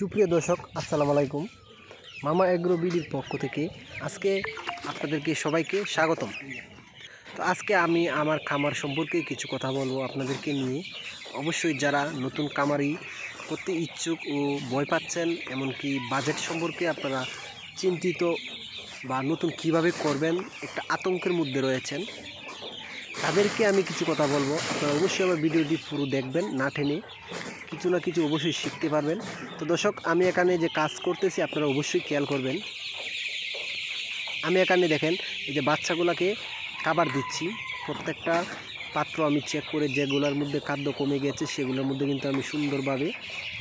সুপ্রিয় দর্শক, আসসালামু আলাইকুম। মামা এগ্রো বিডির পক্ষ থেকে আজকে আপনাদেরকে সবাইকে স্বাগতম। তো আজকে আমি আমার খামার সম্পর্কে কিছু কথা বলব আপনাদেরকে নিয়ে। অবশ্যই যারা নতুন খামারি করতে ইচ্ছুক ও ভয় পাচ্ছেন, এমনকি বাজেট সম্পর্কে আপনারা চিন্তিত বা নতুন কীভাবে করবেন, একটা আতঙ্কের মধ্যে রয়েছেন তাদেরকে আমি কিছু কথা বলব। আপনারা অবশ্যই আমার ভিডিওটি পুরো দেখবেন, না টেনে কিছু না কিছু অবশ্যই শিখতে পারবেন। তো দর্শক, আমি এখানে যে কাজ করতেছি, আপনারা অবশ্যই খেয়াল করবেন। আমি এখানে দেখেন, এই যে বাচ্চাগুলোকে খাবার দিচ্ছি। প্রত্যেকটা পাত্র আমি চেক করে যেগুলোর মধ্যে খাদ্য কমে গেছে, সেগুলোর মধ্যে কিন্তু আমি সুন্দরভাবে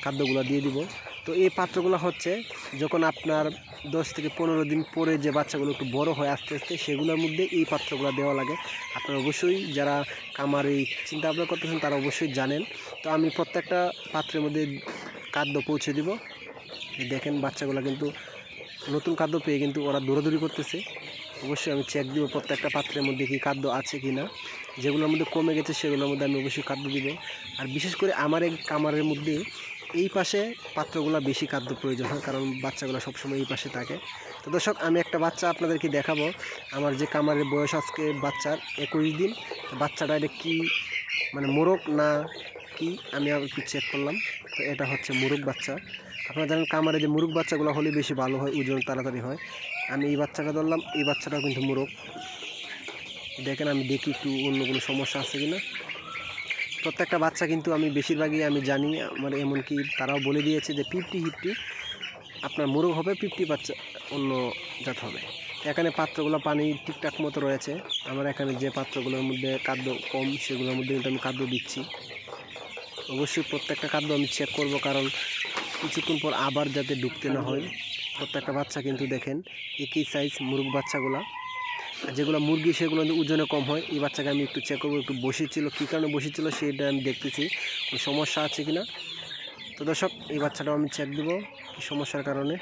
খাদ্যগুলো দিয়ে দিব। তো এই পাত্রগুলো হচ্ছে যখন আপনার দশ থেকে পনেরো দিন পরে যে বাচ্চাগুলো একটু বড় হয় আস্তে আস্তে, সেগুলোর মধ্যে এই পাত্রগুলো দেওয়া লাগে। আপনারা অবশ্যই যারা কামার এই চিন্তা ভাবনা করতেছেন, তারা অবশ্যই জানেন। তো আমি প্রত্যেকটা পাত্রের মধ্যে খাদ্য পৌঁছে দিব। দেখেন বাচ্চাগুলো কিন্তু নতুন খাদ্য পেয়ে কিন্তু ওরা দৌড়াদৌড়ি করতেছে। অবশ্যই আমি চেক দিব প্রত্যেকটা পাত্রের মধ্যে কি খাদ্য আছে কি না। যেগুলোর মধ্যে কমে গেছে, সেগুলোর মধ্যে আমি অবশ্যই খাদ্য দিব। আর বিশেষ করে আমার এই কামারের মধ্যে এই পাশে পাত্রগুলো বেশি খাদ্য প্রয়োজন হয়, কারণ বাচ্চাগুলো সবসময় এই পাশে থাকে। তো দর্শক, আমি একটা বাচ্চা আপনাদেরকে দেখাবো। আমার যে কামারের বয়স আজকে বাচ্চার একুশ দিন। বাচ্চাটা এটা কি মানে মোরগ না কি? আমি একটু চেক করলাম। তো এটা হচ্ছে মুরগ বাচ্চা। আপনারা জানেন কামারে যে মুরগ বাচ্চাগুলো হলে বেশি ভালো হয়, ওজন তাড়াতাড়ি হয়। আমি এই বাচ্চাটা ধরলাম, এই বাচ্চাটাও কিন্তু মোরগ। দেখেন, আমি দেখি একটু অন্য কোনো সমস্যা আছে কি না প্রত্যেকটা বাচ্চা কিন্তু আমি বেশিরভাগই আমি জানি, আমার এমনকি তারাও বলে দিয়েছে যে ফিফটি ফিফটি আপনার মোরগ হবে ফিফটি বাচ্চা, অন্য জাত হবে। এখানে পাত্রগুলো পানি ঠিকঠাক মতো রয়েছে। আমার এখানে যে পাত্রগুলোর মধ্যে খাদ্য কম, সেগুলোর মধ্যে কিন্তু আমি খাদ্য দিচ্ছি। অবশ্যই প্রত্যেকটা খাদ্য আমি চেক করব, কারণ কিছুক্ষণ পর আবার যাতে ঢুকতে না হয়। প্রত্যেকটা বাচ্চা কিন্তু দেখেন, একই সাইজ মুরগ বাচ্চাগুলা। যেগুলো মুরগি, সেগুলো কিন্তু ওজনে কম হয়, এই বাচ্চাকে আমি একটু চেক করব, একটু বসেছিল, কী কারণে বসেছিল সেটা আমি দেখতেছি। কোনো সমস্যা আছে কি না তো দর্শক, এই বাচ্চাটাও আমি চেক দেবো, কী সমস্যার কারণে?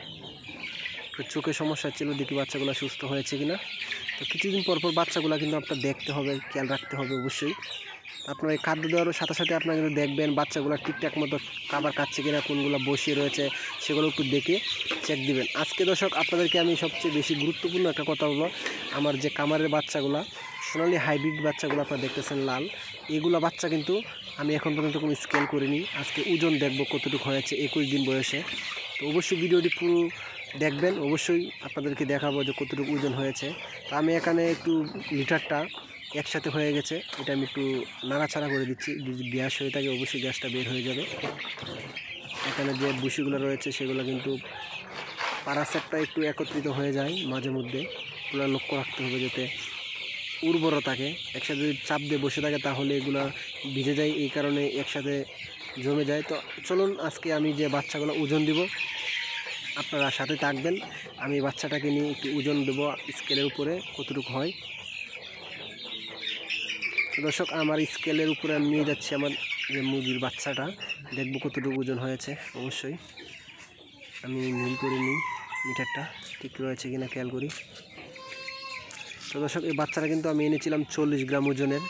চোখে সমস্যা ছিল, দেখি বাচ্চাগুলো সুস্থ হয়েছে কি না তো কিছুদিন পর পর বাচ্চাগুলো কিন্তু আপনার দেখতে হবে, খেয়াল রাখতে হবে অবশ্যই। আপনার এই খাদ্য দেওয়ার সাথে সাথে আপনার কিন্তু দেখবেন বাচ্চাগুলো ঠিকঠাক মতো খাবার খাচ্ছে কিনা, কোনগুলো বসিয়ে রয়েছে, সেগুলো একটু দেখে চেক দিবেন। আজকে দর্শক, আপনাদেরকে আমি সবচেয়ে বেশি গুরুত্বপূর্ণ একটা কথা বলব। আমার যে কামারের বাচ্চাগুলো, সোনালি হাইব্রিড বাচ্চাগুলো আপনারা দেখতেছেন লাল, এগুলো বাচ্চা কিন্তু আমি এখন পর্যন্ত কোনো স্কেল করিনি। আজকে ওজন দেখব কতটুকু হয়েছে একুশ দিন বয়সে। তো অবশ্যই ভিডিওটি পুরো দেখবেন, অবশ্যই আপনাদেরকে দেখাবো যে কতটুকু ওজন হয়েছে। তো আমি এখানে একটু লিটারটা একসাথে হয়ে গেছে। এটা আমি একটু নাড়াচাড়া করে দিচ্ছি। যদি গ্যাস হয়ে থাকে, অবশ্যই গ্যাসটা বের হয়ে যাবে। এখানে যে বুশিগুলো রয়েছে, সেগুলো কিন্তু পারাসেটটা একটু একত্রিত হয়ে যায় মাঝে মধ্যে। এগুলো লক্ষ্য রাখতে হবে যাতে উর্বরতাকে, একসাথে যদি চাপ দিয়ে বসে থাকে, তাহলে এগুলো ভিজে যায়। এই কারণে একসাথে জমে যায়। তো চলুন, আজকে আমি যে বাচ্চাগুলো ওজন দিব, আপনারা সাথে থাকবেন। আমি বাচ্চাটাকে নিয়ে একটু ওজন দেবো স্কেলের উপরে, কতটুকু হয়। দর্শক আমার স্কেলের উপরে আমি নিয়ে যাচ্ছি আমার যে মুরগির বাচ্চাটা। দেখব কতটুকু ওজন হয়েছে অবশ্যই। আমি মিল করে নিই মিটারটা ঠিক রয়েছে কিনা খেয়াল করি। তো দর্শক এই বাচ্চাটা কিন্তু আমি এনেছিলাম চল্লিশ গ্রাম ওজনের।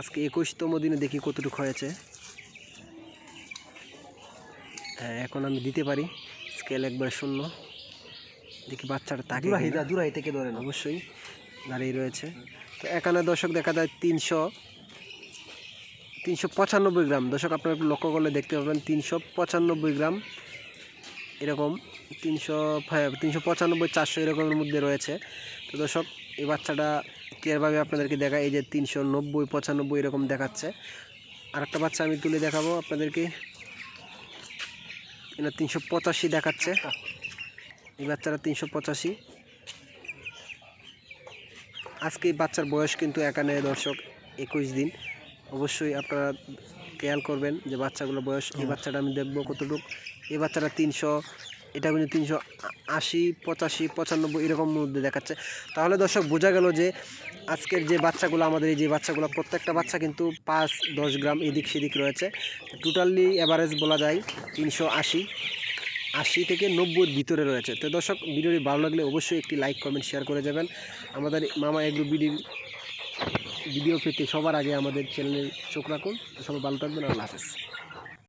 আজকে একুশতম দিনে দেখি কতটুকু হয়েছে। হ্যাঁ এখন আমি দিতে পারি স্কেল একবার শূন্য। দেখি বাচ্চাটা তাকে দুরাহি দুরাহি থেকে ধরেন অবশ্যই দাঁড়িয়ে রয়েছে। এখানে দর্শক দেখা যায় তিনশো তিনশো পঁচানব্বই গ্রাম। দর্শক, আপনারা একটু লক্ষ্য করলে দেখতে পাবেন তিনশো পঁচানব্বই গ্রাম এরকম, তিনশো তিনশো পঁচানব্বই চারশো এরকমের মধ্যে রয়েছে। তো দর্শক, এই বাচ্চাটা ক্লিয়ারভাবে আপনাদেরকে দেখা এই যে তিনশো নব্বই পঁচানব্বই এরকম দেখাচ্ছে। আর একটা বাচ্চা আমি তুলে দেখাবো আপনাদেরকে। এটা তিনশো পঁচাশি দেখাচ্ছে। এই বাচ্চাটা তিনশো পঁচাশি। আজকে বাচ্চার বয়স কিন্তু এখানে দর্শক একুশ দিন। অবশ্যই আপনারা খেয়াল করবেন যে বাচ্চাগুলো বয়স এই বাচ্চাটা আমি দেখব কতটুকু। এই বাচ্চাটা তিনশো এটা কিন্তু তিনশো আশি পঁচাশি পঁচানব্বই এরকম মধ্যে দেখাচ্ছে। তাহলে দর্শক বোঝা গেল যে আজকের যে বাচ্চাগুলো আমাদের এই যে বাচ্চাগুলো প্রত্যেকটা বাচ্চা কিন্তু পাঁচ দশ গ্রাম এদিক সেদিক রয়েছে। টোটালি অ্যাভারেজ বলা যায় তিনশো আশি। আশি থেকে নব্বইয়ের ভিতরে রয়েছে। তো দর্শক, ভিডিওটি ভালো লাগলে অবশ্যই একটি লাইক কমেন্ট শেয়ার করে যাবেন। আমাদের মামা এগ্রো বিডির ভিডিও পেতে সবার আগে আমাদের চ্যানেলে চোখ রাখুন। সবাই ভালো থাকবেন, আল্লাহ হাফেজ।